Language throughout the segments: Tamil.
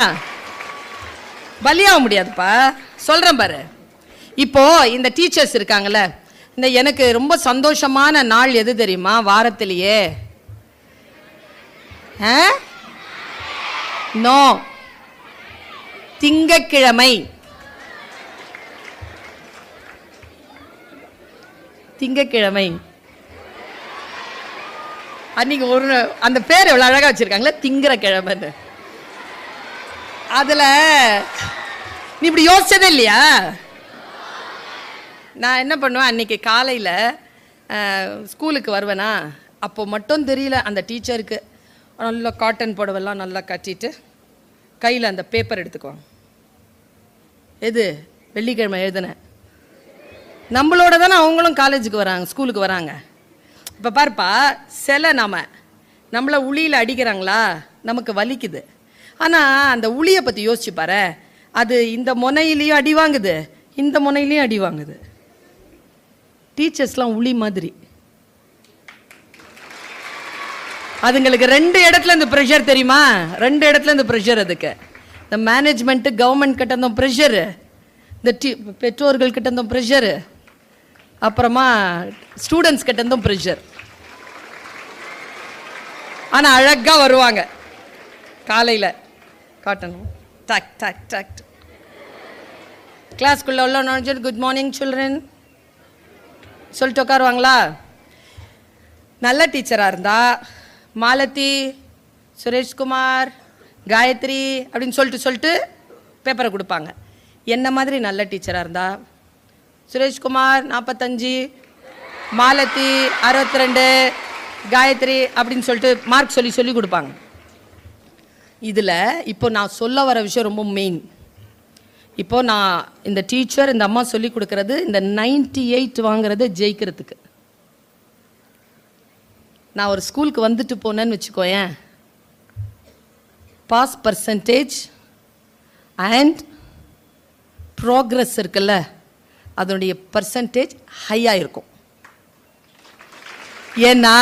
ஆ. பலியாக முடியாதுப்பா. சொல்கிறேன் பாரு. இப்போ இந்த டீச்சர்ஸ் இருக்காங்கல்ல இந்த எனக்கு ரொம்ப சந்தோஷமான நாள் எது தெரியுமா? வாரத்திலேயே. ஆ? நோ. திங்கக்கிழமை. திங்கக்கிழமை. அன்னைக்கு ஒரு அந்த பேர் எவ்வளோ அழகாக வச்சுருக்காங்களே திங்கிற கிழமைன்னு அதில் நீ இப்படி யோசிச்சதே இல்லையா? நான் என்ன பண்ணுவேன் அன்றைக்கி காலையில் ஸ்கூலுக்கு வருவேனா அப்போ மட்டும் தெரியல அந்த டீச்சருக்கு. நல்லா காட்டன் புடவெல்லாம் நல்லா கட்டிட்டு கையில் அந்த பேப்பர் எடுத்துக்குவாங்க எது? வெள்ளிக்கிழமை எழுதுனேன் நம்மளோட தானே அவங்களும் காலேஜுக்கு வராங்க ஸ்கூலுக்கு வராங்க. இப்போ பாருப்பா சில நாம் நம்மளை உளியில் அடிக்கிறாங்களா? நமக்கு வலிக்குது. ஆனால் அந்த உளியை பற்றி யோசிச்சு பாரு. அது இந்த முனையிலையும் அடி வாங்குது. இந்த முனையிலையும் அடி வாங்குது. டீச்சர்ஸ்லாம் உளி மாதிரி. அதுங்களுக்கு ரெண்டு இடத்துல இந்த ப்ரெஷர் தெரியுமா? ரெண்டு இடத்துல இந்த ப்ரெஷர் அதுக்கு. இந்த மேனேஜ்மெண்ட்டு கவர்மெண்ட் கிட்ட இருந்த ப்ரெஷரு இந்த டி பெற்றோர்கள் கிட்ட இருந்த ப்ரெஷரு அப்புறமா ஸ்டூடெண்ட்ஸ் கிட்ட இருந்தும் ப்ரெஷர் ஆனால் அழகாக வருவாங்க. காலையில். காட்டணும். டக் டக் டக் கிளாஸ்க்குள்ளே உள்ள நுழைஞ்சு குட் மார்னிங் சில்ட்ரன் சொல்லிட்டு உட்காருவாங்களா? நல்ல டீச்சராக இருந்தா மாலதி சுரேஷ்குமார் காயத்ரி அப்படின்னு சொல்லிட்டு சொல்லிட்டு பேப்பரை கொடுப்பாங்க. என்ன மாதிரி நல்ல டீச்சராக இருந்தா? சுரேஷ்குமார் நாற்பத்தஞ்சு மாலதி அறுபத்தி ரெண்டு காயத்ரி அப்படின்னு சொல்லிட்டு மார்க் சொல்லி சொல்லி கொடுப்பாங்க. இதில் இப்போ நான் சொல்ல வர விஷயம் ரொம்ப மெயின் இப்போ நான் இந்த டீச்சர் இந்த அம்மா சொல்லி கொடுக்கறது இந்த 98 எயிட் வாங்குறத ஜெயிக்கிறதுக்கு. நான் ஒரு ஸ்கூலுக்கு வந்துட்டு போனேன்னு வச்சுக்கோயேன். பாஸ் பர்சன்டேஜ் அண்ட் ப்ராக்ரஸ் இருக்குல்ல அதனுடைய பர்சன்டேஜ் ஹையாக இருக்கும் ஏன்னா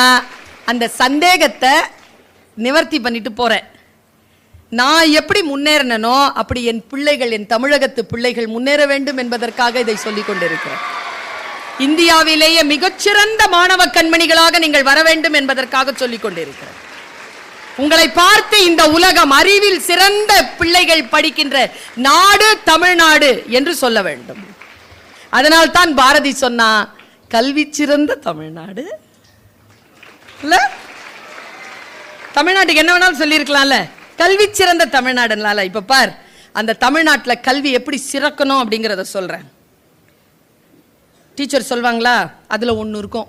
அந்த சந்தேகத்தை நிவர்த்தி பண்ணிட்டு போகிறேன் நான் எப்படி முன்னேறினனோ அப்படி என் பிள்ளைகள் என் தமிழகத்து பிள்ளைகள் முன்னேற வேண்டும் என்பதற்காக இதை சொல்லிக் கொண்டிருக்கிறேன். இந்தியாவிலேயே மிகச்சிறந்த மாணவ கண்மணிகளாக நீங்கள் வர வேண்டும் என்பதற்காக சொல்லிக் கொண்டிருக்கிறேன். உங்களை பார்த்து இந்த உலகம் அறிவில் சிறந்த பிள்ளைகள் படிக்கின்ற நாடு தமிழ்நாடு என்று சொல்ல வேண்டும். அதனால் தான் பாரதி சொன்னா கல்வி சிறந்த தமிழ்நாடு? தமிழ்நாட்டுக்கு என்ன வேணாலும் சொல்லியிருக்கலாம்ல? கல்வி சிறந்த தமிழ்நாடுனால இப்ப பார் அந்த தமிழ்நாட்டில் கல்வி எப்படி சிறக்கணும் அப்படிங்கிறத சொல்றேன். டீச்சர் சொல்வாங்களா? அதுல ஒன்று இருக்கும்.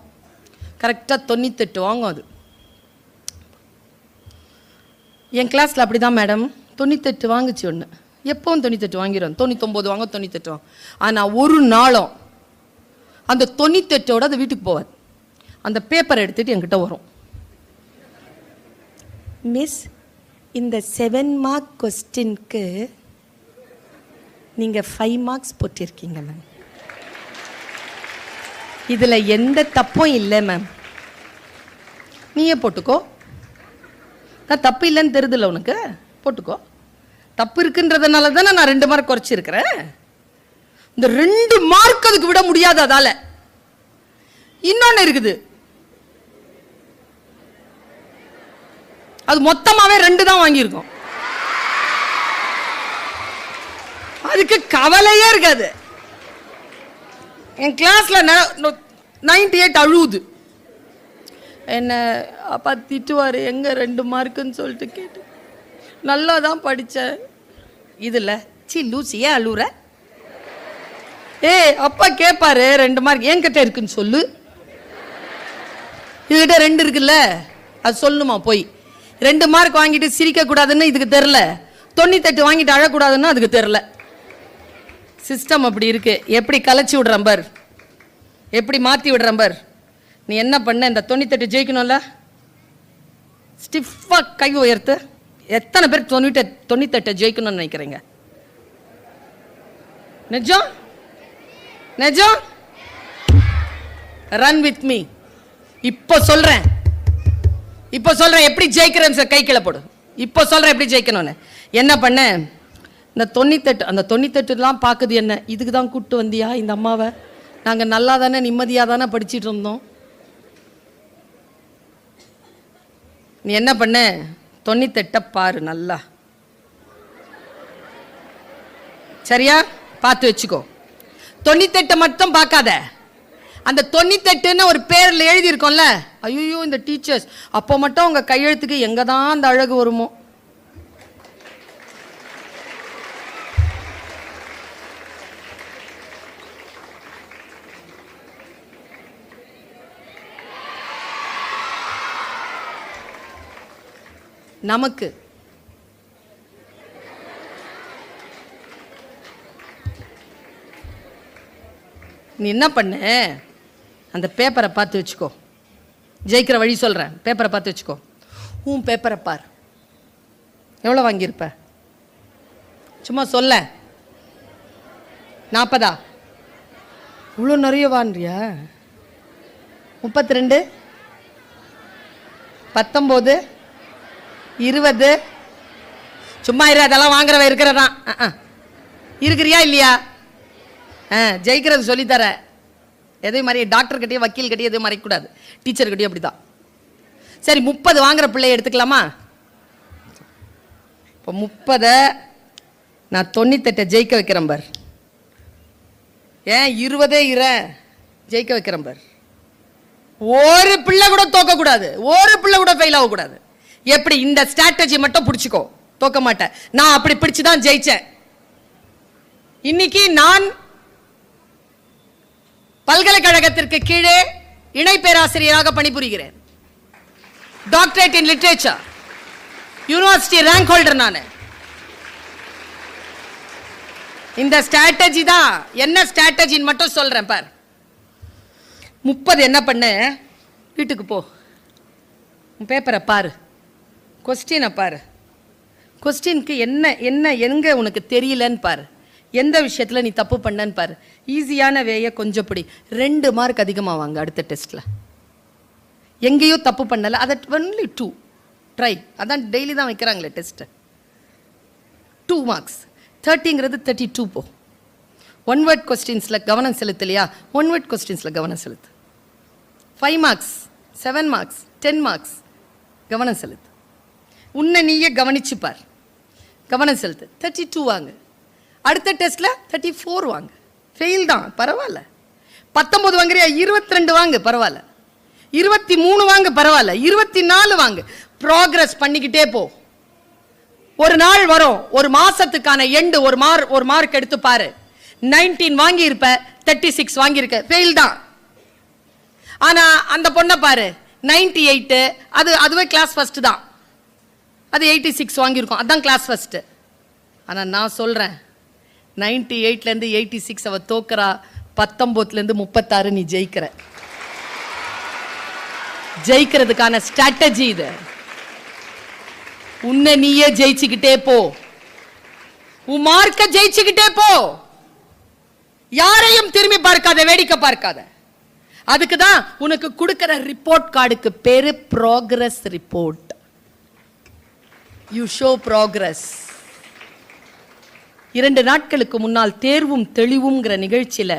கரெக்டாக தொண்ணூத்தெட்டு வாங்கும் அது. என் கிளாஸ்ல அப்படிதான் மேடம் தொண்ணூத்தெட்டு வாங்குச்சு ஒன்று எப்பவும் தொண்ணூத்தெட்டு வாங்கிடும் தொண்ணூத்தொம்பது வாங்க தொண்ணூத்தெட்டு வாங்க. ஆனால் ஒரு நாளும் அந்த தொண்ணூத்தெட்டோட அது வீட்டுக்கு போவாது. அந்த பேப்பர் எடுத்துட்டு என்கிட்ட வரும். மிஸ் இந்த செவன் மார்க் கொஸ்டின்க்கு நீங்கள் ஃபைவ் மார்க்ஸ் போட்டிருக்கீங்க மேம் இதில் எந்த தப்பும் இல்லை மேம் நீயே போட்டுக்கோ. நான் தப்பு இல்லைன்னு தெரியுதுல்ல உனக்கு. போட்டுக்கோ. தப்பு இருக்குன்றதுனால தானே நான் ரெண்டு மார்க் குறைச்சிருக்கிறேன். இந்த ரெண்டு மார்க் அதுக்கு விட முடியாது அதால். இன்னொன்று இருக்குது. அது மொத்தமாகவே ரெண்டு தான் வாங்கியிருக்கோம். அதுக்கு கவலையே இருக்காது. என் கிளாஸில் நைன்டி எயிட் அழுவுது. என்ன அப்பா திட்டுவார் எங்கே ரெண்டு மார்க்குன்னு சொல்லிட்டு கேட்டு. நல்லா தான் படித்தேன் இதில் சி லூசி ஏன் அழுவுற? ஏய் அப்பா கேட்பாரு ரெண்டு மார்க் என்கிட்ட இருக்குன்னு சொல்லு. இதுகிட்ட ரெண்டு இருக்குல்ல அது சொல்லணுமா போய். ரெண்டு மார்க் வாங்கிட்டு சிரிக்க கூடாதுன்னு இதுக்கு தெரில தொண்ணூத்தெட்டு வாங்கிட்டு அழக்கூடாதுன்னு அதுக்கு தெரில சிஸ்டம் அப்படி இருக்கு. எப்படி கலைச்சி விடுறேன் பார். எப்படி மாற்றி விடுறேன் பர். நீ என்ன பண்ண? இந்த தொண்ணூத்தெட்டு ஜெயிக்கணும்ல? ஸ்டிஃபாக கை உயர்த்து. எத்தனை பேர் தொண்ணூற்றி தொண்ணூத்தெட்டை ஜெயிக்கணும்னு நினைக்கிறீங்க? நிஜம்? நிஜம்? ரன் வித் மீ இப்போ சொல்கிறேன் இப்போ சொல்கிறேன் எப்படி ஜெயிக்கிறேன்னு சார் கை கீழே போடு. இப்போ சொல்கிறேன் எப்படி ஜெயிக்கணும்னு. என்ன பண்ண? இந்த தொண்ணூத்தெட்டு அந்த தொண்ணூத்தெட்டுலாம் பார்க்குது என்ன? இதுக்கு தான் கூப்பிட்டு வந்தியா இந்த அம்மாவை? நாங்கள் நல்லா தானே நிம்மதியாக தானே படிச்சிட்டு இருந்தோம். நீ என்ன பண்ண? தொண்ணூத்தெட்டை பாரு நல்லா. சரியா? பார்த்து வச்சுக்கோ. தொண்ணூத்தெட்டை மட்டும் பார்க்காத. அந்த தொண்ணூத்தெட்டுன்னு ஒரு பேரில் எழுதியிருக்கோம்ல. ஐயோ இந்த டீச்சர்ஸ். அப்போ மட்டும் உங்கள் கையெழுத்துக்கு எங்கே தான் அந்த அழகு வருமோ? நமக்கு. நீ என்ன பண்ணு? அந்த பேப்பரை பார்த்து வச்சுக்கோ. ஜெயிக்கிற வழி சொல்கிறேன் பேப்பரை பார்த்து வச்சுக்கோ. உன் பேப்பரை பார். எவ்வளோ வாங்கியிருப்ப? சும்மா சொல்ல. நாற்பதா? இவ்வளோ நிறைய வான்றியா முப்பத்தி ரெண்டு பத்தொம்போது? இருபது? சும்மா இரு அதெல்லாம் வாங்குறவ இருக்கிறதான். இருக்கிறியா இல்லையா? ஆ ஜெயிக்கிறது சொல்லித்தரேன் எதே மாதிரி டாக்டர் வக்கீல்கிட்டயே எதுவும் மறைக்கக்கூடாது டீச்சர்கிட்டயும் அப்படி தான் சரி முப்பது வாங்குற பிள்ளைய எடுத்துக்கலாமா? இப்போ முப்பதை நான் தொண்ணூத்தெட்டை ஜெயிக்க வைக்கிறேன் பார். ஏன் இருபதே இர ஜெயிக்க வைக்கிறேன் பார். ஒரு பிள்ளை கூட தோக்கக்கூடாது ஒரு பிள்ளை கூட ஃபெயில் ஆகக்கூடாது எப்படி இந்த ஸ்ட்ராட்டஜி மட்டும் பிடிச்சிக்கோ. தோக்க மாட்டேன். நான் அப்படி பிடிச்சு தான் ஜெயிச்சேன். இன்னைக்கு நான் பல்கலைக்கழகத்திற்கு கீழே இணை பேராசிரியராக பணிபுரிகிறேன். Doctorate in literature university rank holder நான். இந்த ஸ்ட்ராட்டஜி தான் என்ன ஸ்ட்ராட்டஜின்னு மட்டும் சொல்கிறேன் பார். முப்பது என்ன பண்ண? வீட்டுக்கு போ. உன் பேப்பரை பாரு. கொஸ்டினை பாரு. கொஸ்டினுக்கு என்ன என்ன எங்கே உனக்கு தெரியலன்னு பாரு. எந்த விஷயத்தில் நீ தப்பு பண்ணன்னு பாரு. ஈஸியான வேயை கொஞ்சம் பிடி. ரெண்டு மார்க் அதிகமாக வாங்க அடுத்த டெஸ்ட்டில் எங்கேயோ தப்பு பண்ணலை. அதை ஒன்லி டூ ட்ரை அதான் டெய்லி தான் வைக்கிறாங்களே டெஸ்ட்டு டூ மார்க்ஸ் தேர்ட்டிங்கிறது தேர்ட்டி டூ போ. ஒன் வேர்ட் கொஸ்டின்ஸில் கவனம் செலுத்தலையா ஒன் வேர்ட் கொஸ்டின்ஸில் கவனம் செலுத்து. Five marks seven marks ten marks கவனம் செலுத்து. உன்னை நீயே கவனிச்சு பார் கவனம் செலுத்து. தேர்ட்டி டூ வாங்க. அடுத்த டெஸ்ட்டில் தேர்ட்டி ஃபோர் வாங்க. ஃபெயில் தான் பரவாயில்ல. பத்தொம்பது வாங்குறியா? இருபத்தி ரெண்டு வாங்க பரவாயில்ல. இருபத்தி மூணு வாங்க பரவாயில்ல. இருபத்தி நாலு வாங்க. ப்ராக்ரஸ் பண்ணிக்கிட்டே போ. ஒரு நாள் வரும் ஒரு மாசத்துக்கான எண்டு ஒரு மார்க் ஒரு மார்க் எடுத்து பாரு. நைன்டீன் வாங்கியிருப்ப தேர்ட்டி சிக்ஸ் வாங்கியிருக்க. ஃபெயில் தான். ஆனால் அந்த பொண்ணை பாரு. நைன்டி எயிட்டு அது அதுவே கிளாஸ் ஃபர்ஸ்ட் தான். அது எயிட்டி சிக்ஸ் வாங்கியிருக்கோம். அதுதான் கிளாஸ் ஃபர்ஸ்ட்டு ஆனால் நான் சொல்கிறேன் நைன்டி எயிட்லேருந்து எயிட்டி சிக்ஸ் அவள் தோக்குறா பத்தொம்போதுலேருந்து முப்பத்தாறு நீ ஜெயிக்கிற. ஜெயிக்கிறதுக்கான ஸ்ட்ராட்டஜி இது. உன்னை நீயே ஜெயிச்சுக்கிட்டே போ. உன் மார்க்க ஜெயிச்சுக்கிட்டே போ. யாரையும் திரும்பி பார்க்காத வேடிக்கை பார்க்காத. அதுக்கு தான் உனக்கு கொடுக்கிற ரிப்போர்ட் கார்டுக்கு பேரு progress report you show progress இரண்டு நாட்களுக்கு முன்னால் தேர்வும் தெளிவுங்கிற நிகழ்ச்சியில்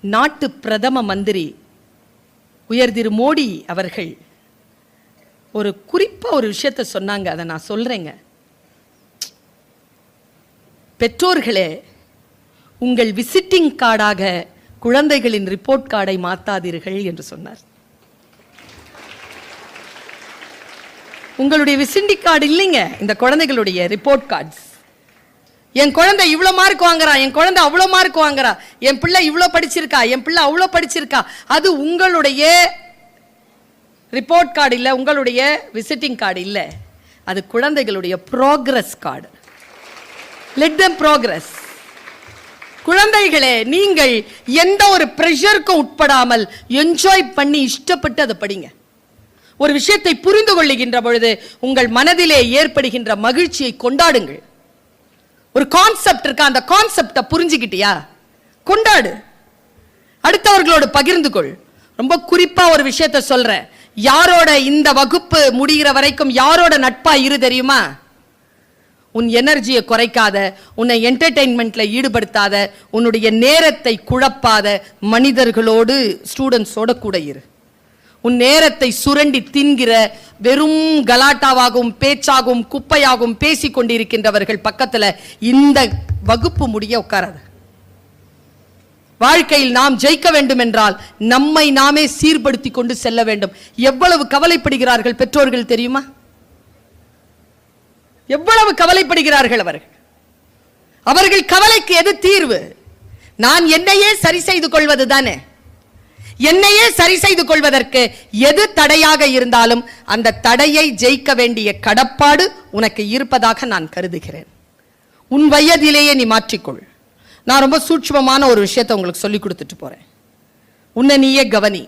நாட்டு பிரதம மந்திரி உயர் திரு மோடி அவர்கள் ஒரு குறிப்பாக ஒரு விஷயத்த சொன்னாங்க. அதை நான் சொல்கிறேங்க பெற்றோர்களே உங்கள் விசிட்டிங் கார்டாக குழந்தைகளின் ரிப்போர்ட் கார்டை மாற்றாதீர்கள் என்று சொன்னார். உங்களுடைய விசிட்டிங் கார்டு இல்லைங்க. இந்த குழந்தைகளுடைய ரிப்போர்ட் கார்ட்ஸ். என் குழந்தை இவ்வளோ மார்க் வாங்குறா என் குழந்தை அவ்வளோ மார்க் வாங்குறா என் பிள்ளை இவ்வளோ படிச்சிருக்கா என் பிள்ளை அவ்வளோ படிச்சிருக்கா. அது உங்களுடைய ரிப்போர்ட் கார்டு இல்லை உங்களுடைய விசிட்டிங் கார்டு இல்லை. அது குழந்தைகளுடைய progress card let them progress குழந்தைகளே நீங்கள் எந்த ஒரு ப்ரெஷருக்கும் உட்படாமல் என்ஜாய் பண்ணி இஷ்டப்பட்டு அதை படிங்க. ஒரு விஷயத்தை புரிந்து கொள்ளுகின்ற பொழுது உங்கள் மனதிலே ஏற்படுகின்ற மகிழ்ச்சியை கொண்டாடுங்கள். ஒரு கான்செப்ட் இருக்கா? அந்த கான்செப்டை புரிஞ்சுக்கிட்டியா? கொண்டாடு. அடுத்தவர்களோடு பகிர்ந்து கொள் ரொம்ப குறிப்பா ஒரு விஷயத்த சொல்றேன். யாரோட இந்த வகுப்பு முடிகிற வரைக்கும் யாரோட நட்பா இரு தெரியுமா? உன் எனர்ஜியை குறைக்காத உன்னை என்டர்டெயின்மெண்ட்ல ஈடுபடுத்தாத உன்னுடைய நேரத்தை குழப்பாத மனிதர்களோடு ஸ்டூடெண்ட்ஸோட கூட இரு. உன் நேரத்தை சுரண்டி தின்கிற வெறும் கலாட்டாவாகவும் பேச்சாகவும் குப்பையாகவும் பேசி கொண்டிருக்கின்றவர்கள் பக்கத்துல இந்த வகுப்பு முடிய உட்காராது. வாழ்க்கையில் நாம் ஜெயிக்க வேண்டும் என்றால் நம்மை நாமே சீர்படுத்தி கொண்டு செல்ல வேண்டும். எவ்வளவு கவலைப்படுகிறார்கள் பெற்றோர்கள் தெரியுமா? எவ்வளவு கவலைப்படுகிறார்கள் அவர்கள்? அவர்கள் கவலைக்கு எது தீர்வு? நான் என்னையே சரி செய்து கொள்வது தானே? என்னையே சரி செய்து கொள்வதற்கு எது தடையாக இருந்தாலும் அந்த தடையை ஜெயிக்க வேண்டிய கடப்பாடு உனக்கு இருப்பதாக நான் கருதுகிறேன். உன் வயதிலேயே நீ மாற்றிக்கொள். நான் ரொம்ப சூட்சமமான ஒரு விஷயத்தை உங்களுக்கு சொல்லி கொடுத்துட்டு போறேன். உன்னை நீயே கவனி.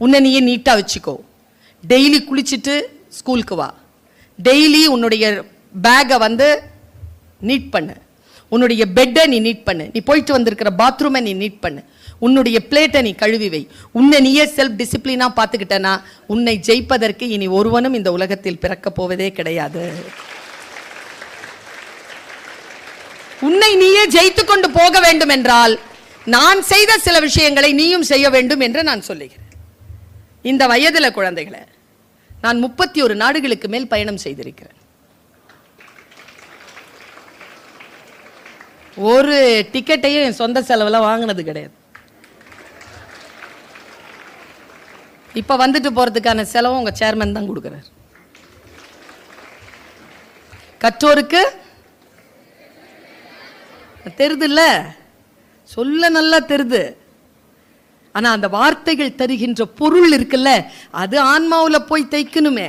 உன்னை நீயே நீட்டாக வச்சுக்கோ. டெய்லி குளிச்சுட்டு ஸ்கூலுக்கு வா. டெய்லி உன்னுடைய பேக்கை வந்து நீட் பண்ணு. உன்னுடைய பெட்டை நீ நீட் பண்ணு. நீ போயிட்டு வந்திருக்கிற பாத்ரூமை நீ நீட் பண்ணு. உன்னுடைய பிளேட்டை நீ கழுவி வை. உன்னை நீயே செல்ஃப் டிசிப்ளினாக பார்த்துக்கிட்டனா உன்னை ஜெயிப்பதற்கு இனி ஒருவனும் இந்த உலகத்தில் பிறக்கப் போவதே கிடையாது. உன்னை நீயே ஜெயித்து கொண்டு போக வேண்டும் என்றால் நான் செய்த சில விஷயங்களை நீயும் செய்ய வேண்டும் என்று நான் சொல்லுகிறேன். இந்த வயதில் குழந்தைகளை நான் முப்பத்தி ஒரு நாடுகளுக்கு மேல் பயணம் செய்திருக்கிறேன். ஒரு டிக்கெட்டையும் என் சொந்த செலவில் வாங்கினது கிடையாது. இப்போ வந்துட்டு போறதுக்கான செலவும் உங்க சேர்மன் தான் கொடுக்குறாரு. கற்றோருக்கு தெரிதுல்ல? சொல்ல நல்லா தெரிது. ஆனா அந்த வார்த்தைகள் தருகின்ற பொருள் இருக்குல்ல அது ஆன்மாவில் போய் தைக்கணுமே.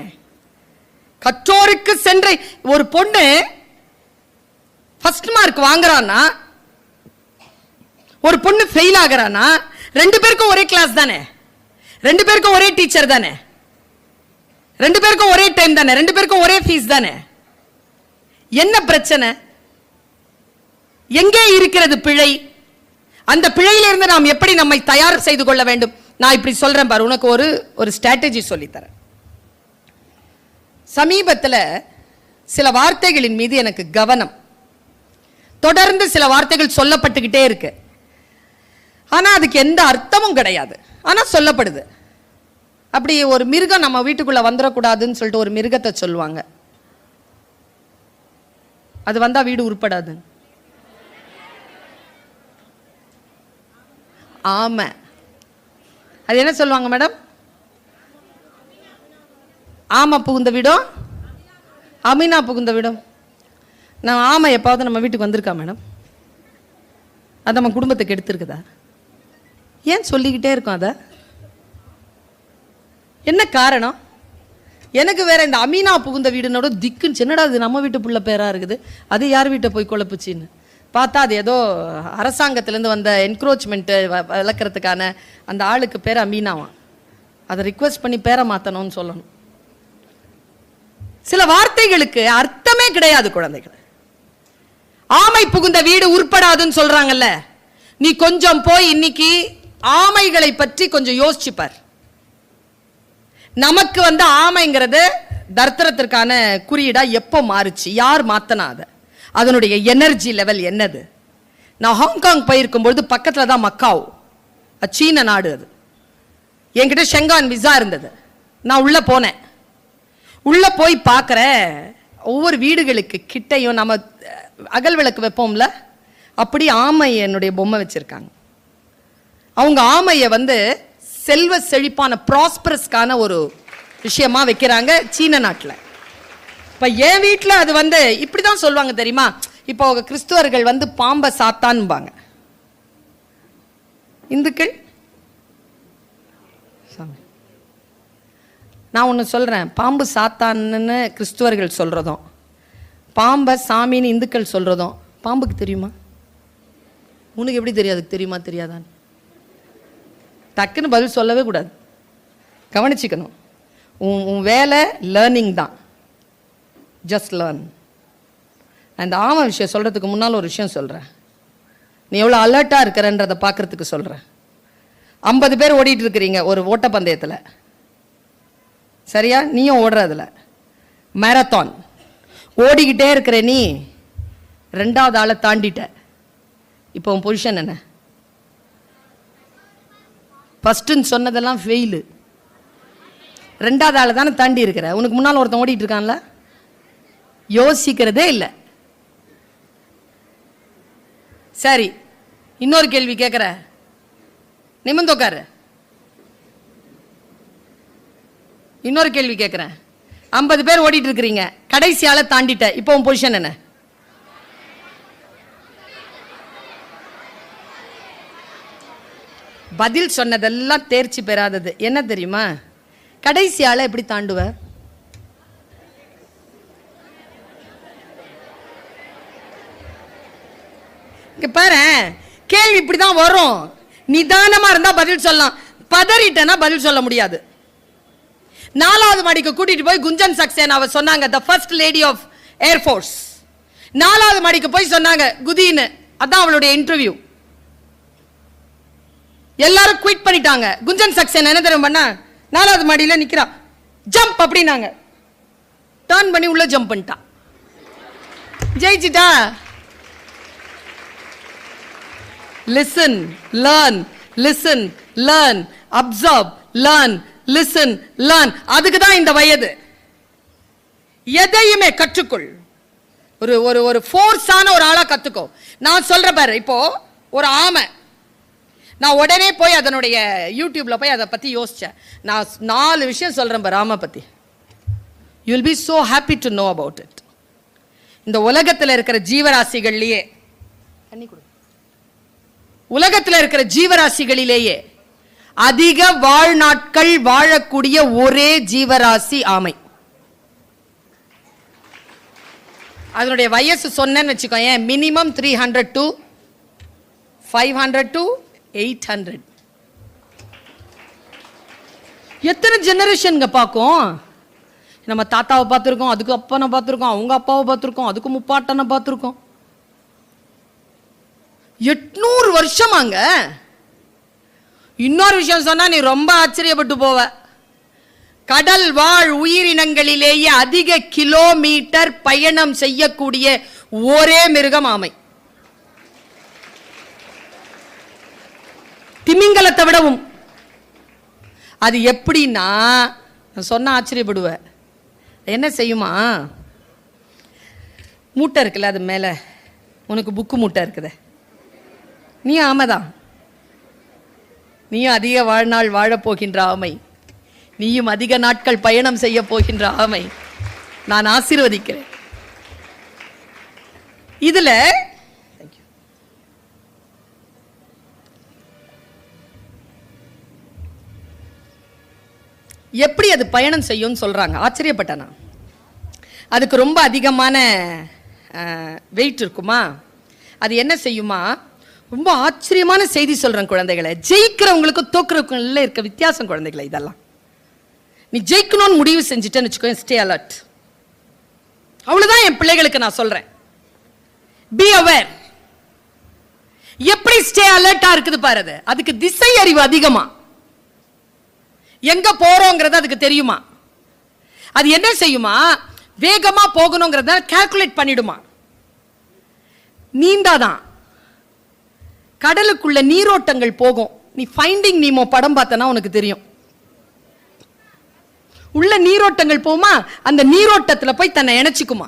கற்றோருக்கு சென்ற ஒரு பொண்ணு ஃபர்ஸ்ட் மார்க் வாங்குறான்னா ஒரு பொண்ணு ஃபெயில் ஆகிறானா ரெண்டு பேருக்கும் ஒரே கிளாஸ் தானே? ரெண்டு பேருக்கும் ஒரே டீச்சர் தானே? ரெண்டு பேருக்கும் ஒரே டைம் தானே? ரெண்டு பேருக்கும் ஒரே ஃபீஸ் தானே? என்ன பிரச்சனை? எங்கே இருக்கிறது பிழை? அந்த பிழையிலிருந்து நாம் எப்படி நம்மை தயார் செய்து கொள்ள வேண்டும்? நான் இப்படி சொல்றேன் பாரு உனக்கு ஒரு ஒரு ஸ்ட்ராட்டஜி சொல்லித்தரேன். சமீபத்தில் சில வார்த்தைகளின் மீது எனக்கு கவனம். தொடர்ந்து சில வார்த்தைகள் சொல்லப்பட்டுக்கிட்டே இருக்கு. ஆனா அதுக்கு எந்த அர்த்தமும் கிடையாது. ஆனால் சொல்லப்படுது. அப்படி ஒரு மிருகம் நம்ம வீட்டுக்குள்ளே வந்துடக்கூடாதுன்னு சொல்லிட்டு ஒரு மிருகத்தை சொல்லுவாங்க. அது வந்தால் வீடு உருப்படாது. ஆமை. அது என்ன சொல்லுவாங்க மேடம்? ஆமை புகுந்த வீடும் அமீனா புகுந்த வீடும். நான் ஆமை எப்பாவது நம்ம வீட்டுக்கு வந்திருக்கா மேடம்? அது நம்ம குடும்பத்துக்கு எடுத்துருக்குதா? ஏன் சொல்லிக்கிட்டே இருக்கோம் அதை? என்ன காரணம்? எனக்கு வேற இந்த அமீனா புகுந்த வீடுனோட திக்குன்னு என்னடா அது நம்ம வீட்டு புள்ள பேராக இருக்குது? அது யார் வீட்டை போய் குழப்புச்சின்னு? பார்த்தா அது ஏதோ அரசாங்கத்திலேருந்து வந்த என்க்ரோச்மெண்ட்டு வளர்க்குறதுக்கான அந்த ஆளுக்கு பேர் அமீனாவான் அதை ரிக்வெஸ்ட் பண்ணி பேரை மாற்றணும்னு சொல்லணும். சில வார்த்தைகளுக்கு அர்த்தமே கிடையாது குழந்தைகள். ஆமை புகுந்த வீடு உருப்படாதுன்னு சொல்றாங்கல்ல. நீ கொஞ்சம் போய் இன்னைக்கு ஆமைகளை பற்றி கொஞ்சம் யோசிச்சுப்பார். நமக்கு வந்து ஆமைங்கிறது தர்த்தரத்திற்கான குறியீடாக எப்போ மாறுச்சு? யார் மாத்தனா அதை? அதனுடைய எனர்ஜி லெவல் என்னது? நான் ஹாங்காங் போயிருக்கும்பொழுது பக்கத்தில் தான் மக்காவ். சீன நாடு அது. என்கிட்ட ஷெங்கான் விசா இருந்தது. நான் உள்ளே போனேன். உள்ளே போய் பார்க்குற ஒவ்வொரு வீடுகளுக்கு கிட்டையும் நம்ம அகல் விளக்கு வைப்போம்ல? அப்படி ஆமை என்னுடைய பொம்மை வச்சுருக்காங்க. அவங்க ஆமையை வந்து செல்வ செழிப்பான ப்ராஸ்பரஸ்க்கான ஒரு விஷயமா வைக்கிறாங்க சீன நாட்டில். இப்போ என் வீட்டில் அது வந்து இப்படி தான் சொல்லுவாங்க தெரியுமா? இப்போ அவங்க கிறிஸ்துவர்கள் வந்து பாம்பை சாத்தான்பாங்க. இந்துக்கள்? சாமி. நான் ஒன்று சொல்கிறேன் பாம்பு சாத்தான்னு கிறிஸ்துவர்கள் சொல்கிறதும் பாம்பை சாமின்னு இந்துக்கள் சொல்கிறதும் பாம்புக்கு தெரியுமா? உனக்கு எப்படி தெரியாது தெரியுமா தெரியாதான்னு? டக்குன்னு பதில் சொல்லவே கூடாது. கவனிச்சிக்கணும். உன் உன் வேலை லேர்னிங் தான். ஜஸ்ட் லேர்ன் அந்த ஆமாம் விஷயம் சொல்கிறதுக்கு முன்னால் ஒரு விஷயம் சொல்கிறேன் நீ எவ்வளோ அலர்ட்டாக இருக்கிறன்றதை பார்க்குறதுக்கு சொல்கிறேன் ஐம்பது பேர் ஓடிட்டு இருக்கிறீங்க ஒரு ஓட்டப்பந்தயத்தில். சரியா? நீயும் ஓடுறதில்ல மேரத்தான் ஓடிக்கிட்டே இருக்கிற நீ ரெண்டாவது ஆளை தாண்டிட்ட. இப்போ உன் பொசிஷன் என்ன? ஃபஸ்ட்டுன்னு சொன்னதெல்லாம் ஃபெயிலு ரெண்டாவது ஆளை தானே தாண்டி இருக்கிற? உனக்கு முன்னால் ஒருத்தன் ஓடிட்டு இருக்கான்ல? யோசிக்கிறதே இல்லை. சரி இன்னொரு கேள்வி கேட்குற நிமிர்ந்து உட்காரு இன்னொரு கேள்வி கேட்குறேன் ஐம்பது பேர் ஓடிட்டு இருக்கிறீங்க. கடைசி ஆளை தாண்டிட்ட. இப்போ உன் பொசிஷன் என்ன? பதில் சொன்னதெல்லாம் தேர்ச்சி பெறாதது. என்ன தெரியுமா? கடைசி ஆளை எப்படி தாண்டுவ? இங்க பாரு கேள்வி இப்படிதான் வரும். நிதானமா இருந்தா பதில் சொல்லலாம். பதறிட்டேன்னா பதில் சொல்ல முடியாது. நாலாவது மாடிக்கு கூட்டிட்டு போய் குஞ்சன் சக்சேனாவை சொன்னாங்க the first lady of air force நாலாவது மாடிக்கு போய் சொன்னாங்க குதின்னு. அதான் அவளுடைய இன்டர்வியூ எல்லாரும் குயிட் பண்ணிட்டாங்க. குஞ்சன் சக்சேனா என்ன தெரியும் பண்ணா? நாலாவது மாடியில் நிற்கிறா ஜம்ப் அப்படின்னாங்க. டர்ன் பண்ணி உள்ள ஜம்ப் பண்ணிட்டான் ஜெயிச்சிட்டா? Listen learn listen learn observe learn listen learn அதுக்கு தான் இந்த வயது. எதையுமே கற்றுக்கொள். ஒரு ஒரு ஒரு ஃபோர்ஸான ஒரு ஆளாக கற்றுக்கோ நான் சொல்கிற பாரு இப்போ ஒரு ஆமை. நான் உடனே போய் அதனுடைய யூடியூப்பில் போய் அதை பற்றி யோசித்தேன் நான் நாலு விஷயம் சொல்கிறேன் ராம பற்றி you'll you will be so happy to know about it இந்த உலகத்தில் இருக்கிற ஜீவராசிகள்லேயே தண்ணி கொடு. உலகத்தில் இருக்கிற ஜீவராசிகளிலேயே அதிக வாழ்நாட்கள் வாழக்கூடிய ஒரே ஜீவராசி ஆமை. அதனுடைய வயசு சொன்னேன்னு வச்சுக்கோ ஏன் minimum three hundred to five hundred to eight hundred எத்தனை ஜெனரேஷனுங்க பார்க்கும்? நம்ம தாத்தாவை பார்த்துருக்கோம் அதுக்கு அப்பனை பார்த்துருக்கோம் அவங்க அப்பாவை பார்த்துருக்கோம் அதுக்கு முப்பாட்டனை பார்த்துருக்கோம். எட்நூறு வருஷமாங்க. இன்னொரு விஷயம் சொன்னால் நீ ரொம்ப ஆச்சரியப்பட்டு போவ. கடல் வாழ் உயிரினங்களிலேயே அதிக கிலோமீட்டர் பயணம் செய்யக்கூடிய ஒரே மிருகம் ஆமை உலகத்தை விடவும். அது எப்படின்னா நான் சொன்னா ஆச்சரியப்படுவ. என்ன செய்யுமா? மூட்டை இருக்குல்ல அது மேலே. உனக்கு புக்கு மூட்டை இருக்குதே. நீ ஆமைதான். நீயும் அதிக வாழ்நாள் வாழப்போகின்ற ஆமை. நீயும் அதிக நாட்கள் பயணம் செய்ய போகின்ற ஆமை. நான் ஆசீர்வதிக்கிறேன். இதுல எப்படி அது பயணம் செய்யும்னு சொல்கிறாங்க ஆச்சரியப்பட்டேன்? நான் அதுக்கு ரொம்ப அதிகமான வெயிட் இருக்குமா? அது என்ன செய்யுமா? ரொம்ப ஆச்சரியமான செய்தி சொல்கிறேன் குழந்தைகளை. ஜெயிக்கிறவங்களுக்கு தோக்குறவங்களுக்குள்ள இருக்க வித்தியாசம் குழந்தைகளை இதெல்லாம். நீ ஜெயிக்கணும்னு முடிவு செஞ்சுட்டேன்னு வச்சுக்கோ ஸ்டே அலர்ட் அவ்வளோதான் என் பிள்ளைகளுக்கு நான் சொல்கிறேன் பி அவேர் எப்படி ஸ்டே அலர்ட்டாக இருக்குது பாரு அது. அதுக்கு திசை அறிவு அதிகமாக எங்க போறோங்கிறது அதுக்கு தெரியுமா? அது என்ன செய்யுமா? வேகமா போகணுங்கிறத கால்குலேட் பண்ணிடுமா? நீந்தாதான். கடலுக்குள்ள நீரோட்டங்கள் போகும். நீ ஃபைண்டிங் நீமோ படம் பார்த்தனா உனக்கு தெரியும். உள்ள நீரோட்டங்கள் போமா அந்த நீரோட்டத்தில் போய் தன்னை இணைச்சிக்குமா?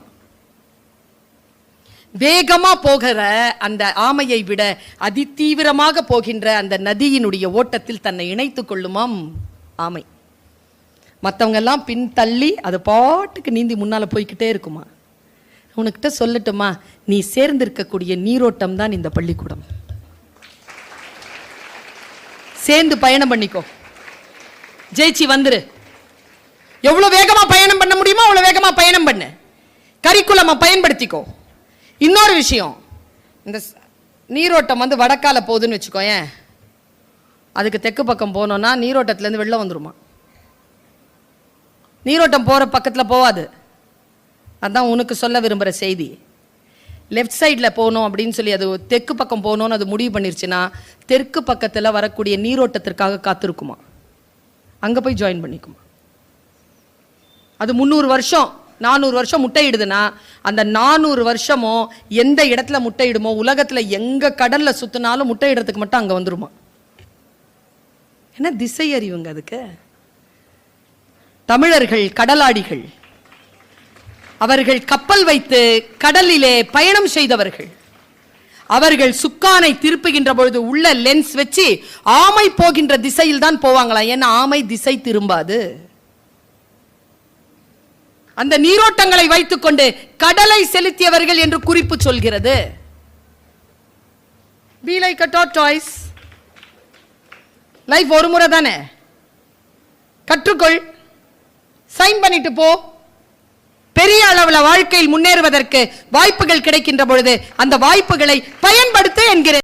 வேகமா போகிற அந்த ஆமையை விட அதிதீவிரமாக போகின்ற அந்த நதியினுடைய ஓட்டத்தில் தன்னை இணைத்துக் கொள்ளுமாம். ஆமை. மற்றவங்கெல்லாம் பின் தள்ளி அது பாட்டுக்கு நீந்தி முன்னால போய்கிட்டே இருக்குமா. உனக்கிட்ட சொல்லட்டுமா நீ சேர்ந்திருக்கக்கூடிய நீரோட்டம் தான் இந்த பள்ளிக்கூடம். சேர்ந்து பயணம் பண்ணிக்கோ. ஜெயிச்சி வந்துரு. எவ்வளவு வேகமா பயணம் பண்ண முடியுமோ அவ்வளவு வேகமா பயணம் பண்ணு. கரிக்குலமா பயன்படுத்திக்கோ. இன்னொரு விஷயம் இந்த நீரோட்டம் வந்து வடக்கால போகுதுன்னு வச்சுக்கோ ஏன் அதுக்கு தெற்கு பக்கம் போனோன்னா நீரோட்டத்துலேருந்து வெளில வந்துருமா? நீரோட்டம் போகிற பக்கத்தில் போகாது அதுதான் உனக்கு சொல்ல விரும்புகிற செய்தி. லெஃப்ட் சைடில் போகணும் அப்படின்னு சொல்லி அது தெற்கு பக்கம் போகணும்னு அது முடிவு பண்ணிருச்சுன்னா தெற்கு பக்கத்தில் வரக்கூடிய நீரோட்டத்திற்காக காத்திருக்குமா? அங்கே போய் ஜாயின் பண்ணிக்குமா? அது முந்நூறு வருஷம் நானூறு வருஷம் முட்டையிடுதுன்னா அந்த நானூறு வருஷமும் எந்த இடத்துல முட்டையிடுமோ உலகத்தில் எங்கே கடலில் சுற்றினாலும் முட்டையிடுறதுக்கு மட்டும் அங்கே வந்துருமா? என்ன திசை அறிவுங்க அதுக்கு? தமிழர்கள் கடலாடிகள். அவர்கள் கப்பல் வைத்து கடலிலே பயணம் செய்தவர்கள். அவர்கள் சுக்கானை திருப்புகின்ற பொழுது உள்ள லென்ஸ் வச்சு ஆமை போகின்ற திசையில் தான் போவாங்களாம் ஏன்னா ஆமை திசை திரும்பாது. அந்த நீரோட்டங்களை வைத்துக்கொண்டு கடலை செலுத்தியவர்கள் என்று குறிப்பு சொல்கிறது. Be like a toy's life ஒரு முறை தானே? கற்றுக்கொள். சைன் பண்ணிட்டு போ. பெரிய அளவுல வாழ்க்கையில் முன்னேறுவதற்கு வாய்ப்புகள் கிடைக்கின்ற பொழுது அந்த வாய்ப்புகளை பயன்படுத்த என்கிறேன்.